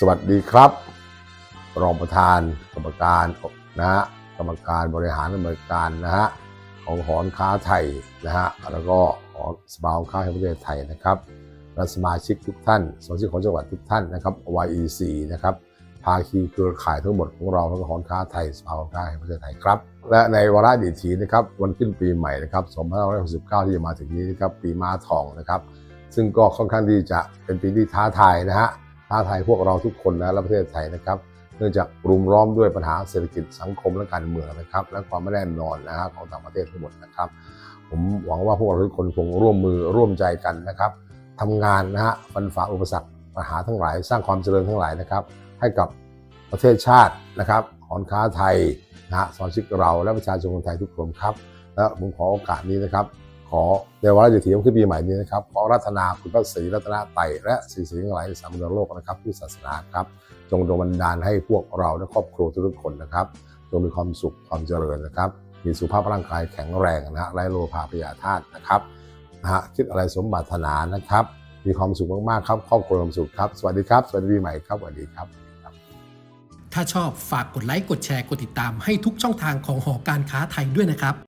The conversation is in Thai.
สวัสดีครับ รองประธานกรรมการนะฮะกรรมการบริหารดำเนิการนะฮะของหอนค้าไทยนะฮะแล้วก็หอสภาหอค้าแห่งประเทศไทยนะครับและสมาชิกทุกท่านสมาชิกของจังหวัดทุกท่านนะครับ YEC นะครับภาคีเครือข่ายทั้งหมดของเราทั้งหอนค้าไทยสภาหอค้าแห่งประเทศไทยครับและในวาระดีทีนะครับวันขึ้นปีใหม่นะครับ2569 ที่จะมาถึงนี้นะครับปีม้าทองนะครับ ซึ่งก็ค่อนข้างที่จะเป็นปีที่ท้าทายนะฮะ ท้าทายพวกเราทุกคนนะและประเทศไทยนะครับ เนื่องจากรุมล้อมด้วยปัญหาเศรษฐกิจสังคมและการเมืองนะครับ และความไม่แน่นอนนะฮะของต่างประเทศทั้งหมดนะครับ ผมหวังว่าพวกเราทุกคนคงร่วมมือร่วมใจกันนะครับทำงานนะฮะฟันฝ่าอุปสรรคปัญหาทั้งหลาย สร้างความเจริญทั้งหลายนะครับ ให้กับประเทศชาตินะครับหอนค้าไทยนะฮะสมาชิกเราและประชาชนคนไทยทุกคนครับ และผมขอโอกาสนี้นะครับ ขอในวาระดิถีของขึ้นปีใหม่นี้นะครับ ขอรัตนาคุณพระศรีรัตนไตรและสีสีทั้งหลายสามเมืองโลกนะครับผู้ศาสนาครับ จงดลบันดาลให้พวกเราและครอบครัวทุกคนนะครับจงมีความสุขความเจริญนะครับ มีสุขภาพร่างกายแข็งแรงนะฮะไร้โลภาพยาธาตุนะครับนะฮะคิดอะไรสมบัตินานะครับ มีความสุขมากๆครับครอบครัวมีความสุขครับสวัสดีครับสวัสดีปีใหม่ครับสวัสดีครับถ้าชอบฝากกดไลค์กดแชร์กดติดตามให้ทุกช่องทางของหอการค้าไทยด้วยนะครับ